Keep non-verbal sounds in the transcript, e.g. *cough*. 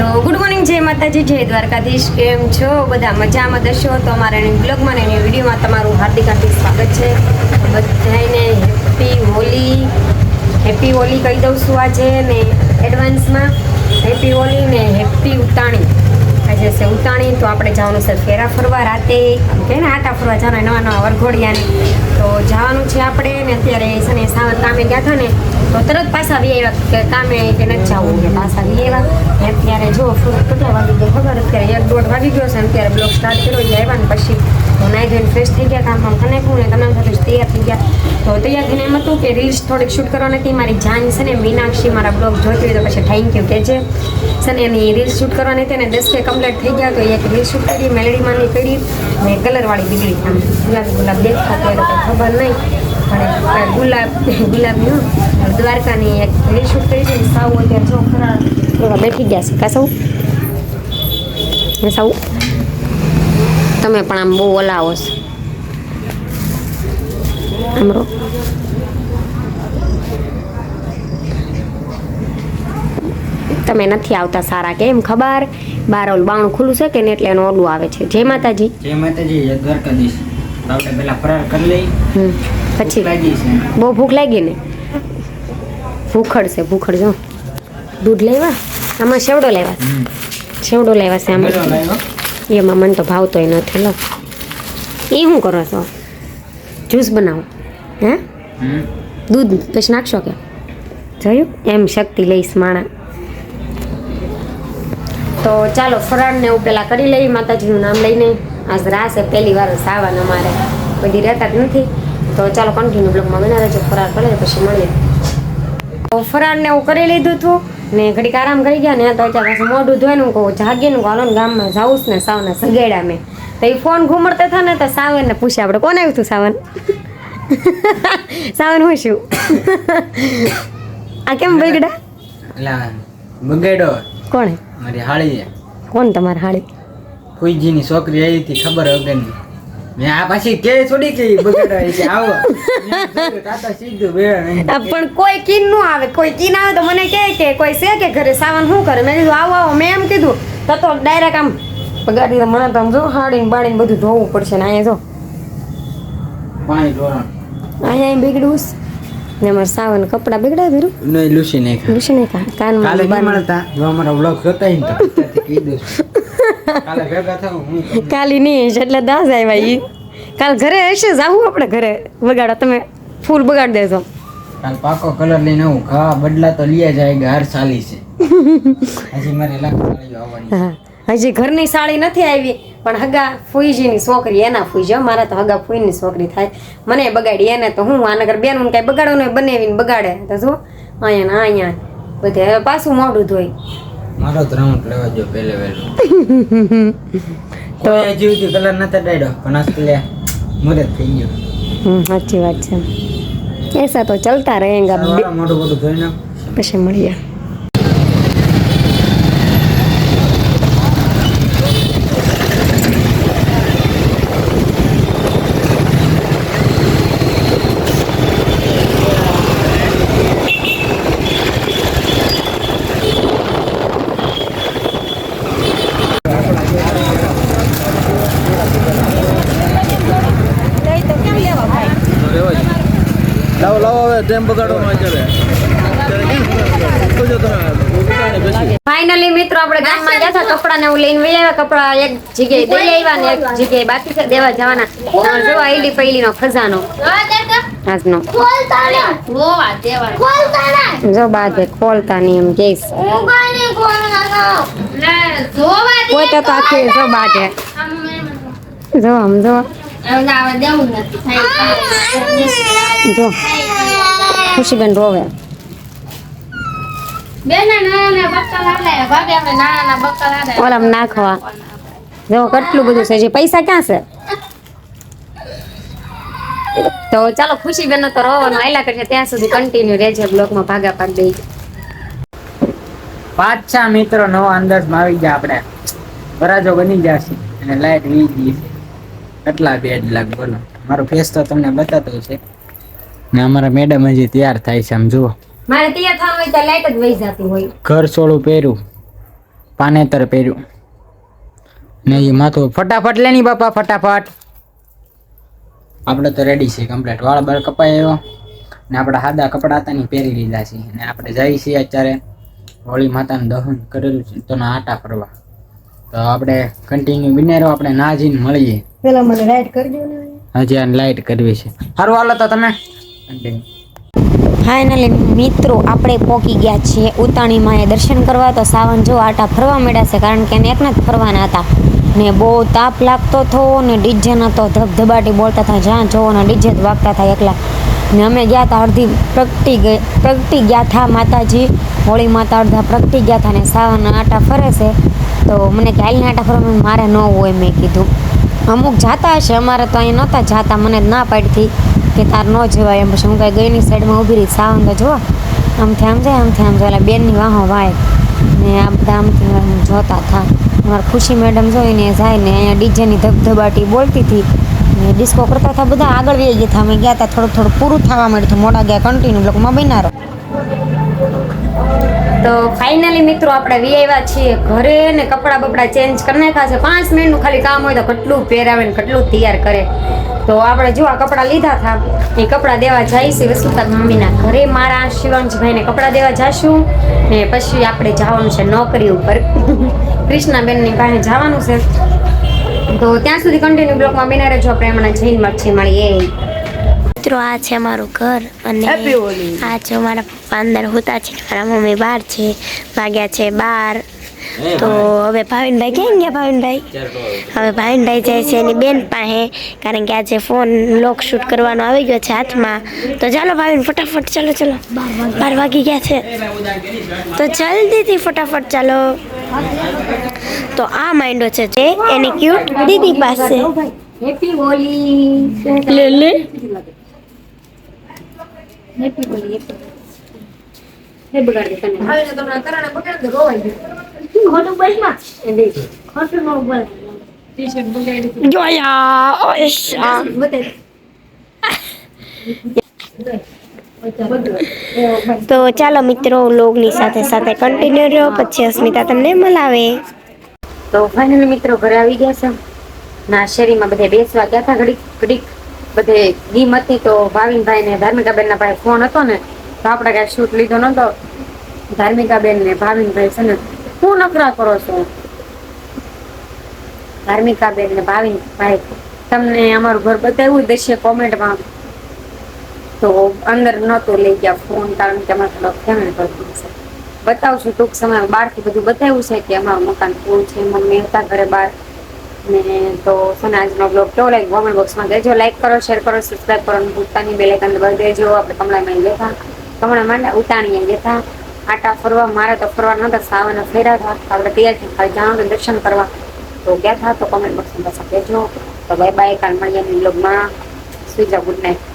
તો good morning જય માતાજી, જય દ્વારકાધીશ. કેમ છો? બધા મજામાં દશો? તો અમારા બ્લોગમાં ને એની વિડીયોમાં તમારું હાર્દિક હાર્દિક સ્વાગત છે. બધાને હેપી હોલી. હેપી હોલી કહી દઉં છું આજે ને એડવાન્સમાં હેપી હોલી ને હેપી આજે છે ઉતાણી, તો આપણે જવાનું છે ફેરા ફરવા રાતે. કે ને, આટા ફરવા જવાના, નવા નવા વરઘોડિયાને. તો જવાનું છે આપણે, ને અત્યારે છે ને સાવર કામે ગયા હતા ને, તો તરત પાછા વી આવ્યા કે કામે કે નથી જવું કે પાછા વી આવ્યા અત્યારે જો કેટલા વાગી ગયો ખબર? અત્યારે એક દોઢ વાગી ગયો છે અત્યારે બ્લોગ સ્ટાર્ટ કર્યો એ આવ્યા ને પછી હું નાઈ ધોઈને ફ્રેશ થઈ ગયા કામ કામ કને ને તમામ સાથે તૈયાર થઈ ગયા. તો તૈયાર થઈને એમ હતું કે રીલ્સ થોડીક શૂટ કરવાની હતી મારી જાન છે ને મીનાક્ષી મારા બ્લોગ જોતી હોય તો પછી થેન્ક યુ કે છે ને એની રીલ્સ શૂટ કરવાની હતી અને દસ કે કમ્પ્લીટ થઈ ગયા તો એક રીલ શૂટ કરી મેલેડીમાંની કરી ને કલરવાળી બીગડી આમ ગુલાબ ગુલાબ દેખાતો હોય તો ખબર નહીં. પણ ગુલાબ ગુલાબનું દ્વારકાની એક રીલ શૂટ કરી છે સાવ અત્યારે જો ખરા બેઠી ગયા છે. કા સૌ ને સૌ તમે પણ આમ બહુ ઓલાવો છો. આમ રો તમે નથી આવતા સારા કેમ ખબર? બાર ઓલું બાણું ખુલ્લું છે કે ને એટલે એનું ઓલું આવે છે. જય માતાજી. જય માતાજી દ્વારકાધીશ આપણે પેલા ફરાર કરી લઈ. પછી? બહુ ભૂખ લાગી ને? ભૂખડ છે ભૂખડ જો. દૂધ લેવા? આમાં સેવડો લેવા? હમ. સેવડો લેવા છે આમાં. એમાં મને તો ભાવતો નથી લો એ શું કરો છો? જ્યુસ બનાવો હે? દૂધ પછી નાખશો કે? જોયું? એમ શક્તિ લઈશ માણા તો ચાલો ફરાળને એવું પેલા કરી લઈ માતાજીનું નામ લઈને. આજ રાસ છે પહેલી વાર સાવન અમારે. બધી રહેતા જ નથી. તો ચાલો કન્ટિન્યુ બ્લોગમાં બનાવે છે ફરાળ કરે પછી મળીએ. તો ફરાળને એવું કરી લીધું હતું. ને ઘડીક આરામ કરી ગયા ને તો અત્યારે પાછું મોઢું ધોઈને હું કહું જાગીને હાલો ને ગામમાં જાઉં ને સાવને સગેડા મેં. તો એ ફોન ઘુમડતા થાય ને તો સાવનને પૂછ્યા આપણે કોને આવ્યું હતું સાવન? સાવન હું શું આ કેમ બગડા એલા કોણે? મારી હાળી કોણ તમારે હાળી? ફુઈજીની છોકરી આવી હતી ખબર વગરની. *laughs* પણ કોઈ કીનનું આવે કોઈ કીન આવે તો મને કે કે કોઈ છે કે ઘરે સાવન શું કરે? મેં કીધું આવો આવો. મેં એમ કીધું તો તો ડાયરેક્ટ આમ પગાડી મને તો આમ જો હાડીને બાળીને બધું ધોવું પડશે ને અહીંયા જો. પાણી ધોરણ અહીંયા બીગડું ને મારા સાવન કપડાં બગડ્યા ભીરું નહીં લૂસી નાખ્યા. લૂસી કાલે કાનમાં મળતા. જો અમારા બ્લોગ જોતા કાલે હું નહીં એટલે દાસ આવ્યા ઈ. કાલ ઘરે હશે જાવું આપણે ઘરે. બગાડો તમે ફૂલ બગાડ દેજો. કાલ પાકો કલર લઈને આવું. ઘા બદલા તો લઈ જાય હાર ચાલી છે. *laughs* હજી મારે લાખ હજી ઘરની સાળી નથી આવી પણ હગા ફુઈજીની છોકરી એના ફુઈજી હો, મારા તો હગા ફુઈની છોકરી થાય. મને બગાડી એને તો હું આનગર બેન કઈ બગાડો ને બનાવીને બગાડે. તો જો અહીંયા ને અહીંયા. બધે હવે પાછું મોઢું ધોઈ. મારો રાઉન્ડ લેવા જો પહેલે વહેલો. તો સુધી કલર નતા ડાયડો પણ આજકાલ મુરત થઈ ગયો. હમ સાચી વાત છે. એસા તો ચલતા રહેગા મોટું મોઢું ધોઈ નાખ. પછી મળીએ લાવો લાવો બગાડવાનો અત્યારે ફાઇનલી મિત્રો આપણે ગામમાં ગયા હતા કપડાને એવું લઈને વહી આવ્યા. કપડા એક જગ્યાએ દઈ આવ્યા ને એક જગ્યાએ બાકી છે દેવા જવાના. જો આઈડી પૈલી નો ખજાનો. આજનો. જો બાદ ખોલતા નહીં એમ કહીશ પોતે તો આખી જો બાદ જો આમ જો. જો. ખુશીબેન રોવે. ઓલામ નાખવા. જો કેટલું બધું છે જે પૈસા ક્યાં છે? તો ચાલો ખુશીબેન તો રોવાનું આયલા કરશે ત્યાં સુધી કન્ટિન્યુ રહેજે બ્લોગમાં ભાગા પાડ દઈ પાછા મિત્રો નવા અંદાજમાં આવી ગયા આપણે. વરાજો બની જશે અને લાઈટ વી ગઈ છે કેટલા બેડ લાગ બોલો. મારો ફેસ તો તમને બતાતો છે ને અમારા મેડમ હજી તૈયાર થાય છે આમ જુઓ. મારે તૈયાર થવાનું હોય તો લાઈટ જ વહી જતી હોય. ઘર સોળું પહેર્યું પાનેતર પહેર્યું. ને એ માથું ફટાફટ લેની બાપા ફટાફટ. આપણે તો રેડી છે કમ્પ્લીટ વાળ બાળ કપાઈ આવ્યો. ને આપણા સાદા કપડાં હતા ને પહેરી લીધા છે ને આપણે જઈએ છીએ અત્યારે હોળી માતાનું દહન કરેલું છે તો ના આટા ફરવા. તો આપણે કન્ટિન્યુ બિનેરો આપણે ના જઈને મળીએ. પેલા મને લાઈટ કરજો ને. હજી આને લાઈટ કરવી છે. સારું હાલો તો તમે. ફાઇનલી મિત્રો, આપણે પહોંચી ગયા છીએ ઉતાણીમાં એ દર્શન કરવા. તો સાવન જો આટા ફરવા મળ્યા છે, કારણ કે એને એકના જ ફરવાના હતા. ને બહુ તાપ લાગતો હતો ને ડીજેના તો ધબધબાટી બોલતા હતા. જ્યાં જોવો ને ડીજે જ વાગતા હતા એકલા. ને અમે ગયા હતા અડધી પ્રગટી ગઈ, પ્રગટી ગયા હતા માતાજી. હોળી માતા અડધા પ્રગટી ગયા હતા ને સાવન આટા ફરે છે. તો મને કે હાલને આટા ફરવા મારે ન હોય, મેં કીધું. અમુક જાતા હશે, અમારે તો અહીં નહોતા જાતા, મને ના પાડતી. કે તાર ન જવાય એમ. પછી હું કાંઈ ગઈની સાઈડમાં ઊભી રહી સાવન તો જો આમથી આમ જાય આમથી આમ જાય એટલે બેનની વાહો વાય. ને આ બધા આમથી આમ જોતા હતા. મારા ખુશી મેડમ જોઈને જાય ને અહીંયા ડીજેની ધબધબાટી બોલતી હતી. ને ડિસ્કો કરતા હતા બધા, આગળ વહી ગયા હતા. અમે ગયા હતા થોડું થોડું પૂરું થવા માંડ્યું હતું. મોડા ગયા કન્ટિન્યુ લોકોમાં બનારો તો ફાઇનલી મિત્રો આપણે વી આવ્યા છીએ ઘરે ને કપડાં બપડા ચેન્જ કરી નાખ્યા છે. પાંચ મિનિટનું ખાલી કામ હોય તો કેટલું પહેરાવે ને કેટલું તૈયાર કરે. તો આપણે જો આ કપડાં લીધા હતા એ કપડાં દેવા જઈશું. વસુતા મમ્મીના ઘરે મારા શિવાંશભાઈને કપડાં દેવા જાશું. ને પછી આપણે જવાનું છે નોકરી ઉપર. *laughs* કૃષ્ણાબેનની પાસે જવાનું છે. તો ત્યાં સુધી કન્ટિન્યુ બ્લોકમાં બિના રહેજો. આપણે હમણાં જઈને મચ્છી મળીએ. મિત્રો આ છે અમારું ઘર અને આ છે મારા પપ્પા અંદર હોતા છે મારા મમ્મી બહાર છે ભાગ્યા છે બાર તો હવે ભાવિનભાઈ ક્યાં ગયા ભાવિનભાઈ? હવે ભાવિનભાઈ જાય છે એની બેન પાસે કારણ કે આજે ફોન લોક શૂટ કરવાનો આવી ગયો છે હાથમાં. તો ચાલો ભાવિન ફટાફટ ચાલો ચાલો. બાર વાગી ગયા છે. તો જલ્દીથી ફટાફટ ચાલો. તો આ માઇન્ડો છે જે એની ક્યુટ દીદી પાસે. હેપી હોલી લે લે. હેપી હોલી હે બગાડી તને. હવે તો તમને કરણે બગાડ દે રોવાઈ ગયું. ખોટું બસમાં એ દેખ ખોટું નો બોલ. ટી-શર્ટ બગાડી જોયા ઓયશા બતાય તો ચાલો મિત્રો લોગની સાથે સાથે કન્ટિન્યુ રહ્યો. પછી અસ્મિતા તમને મળાવે. તો ફાઇનલી મિત્રો ઘરે આવી ગયા છે. ના શેરીમાં બધે બેસવા ગયા હતા ઘડીક ઘડીક. બધે ગીમ હતી તો ભાવિનભાઈ ને ધાર્મિકાબેન ના પાસે ફોન હતો ને તો આપણે કાંઈ શૂટ લીધો નતો ધાર્મિકાબેન ને ભાવિનભાઈ છે ને શું નખરા કરો છો? ધાર્મિકાબેન ને ભાવિનભાઈ, તમને અમારું ઘર બતાવ્યું દેશે કોમેન્ટમાં. તો અંદર નહોતું લઈ ગયા ફોન, કારણ કે અમારે થોડો ફેમિલી પ્રોબ્લેમ છે. બતાવશું ટૂંક સમયમાં બહારથી બધું બતાવ્યું છે કે અમારું મકાન પૂરું છે. મમ્મી હતા ઘરે બહાર. ને તો છે ને આજનો બ્લોગ કેવો લાગ્યો? કોમેન્ટ બોક્સમાં દેજો લાઈક કરો શેર કરો સબસ્ક્રાઈબ કરો, અને ભૂતતાની બેલ આઇકન દબાવી દેજો. આપણે કમળામાં બેઠા કમળા માંડા ઉતાણીએ જતા આટા ફરવા, મારે તો ફરવા નતા સાવાના ફેરા હતા. આપણે તૈયાર થઈ ખાલી જાણો દર્શન કરવા. તો ગયા હતા, તો કોમેન્ટ બોક્સમાં પાછા કહેજો. તો બાય બાય કાલ મળીએ બ્લોગમાં સુઈ જાઓ ગુડ નાઇટ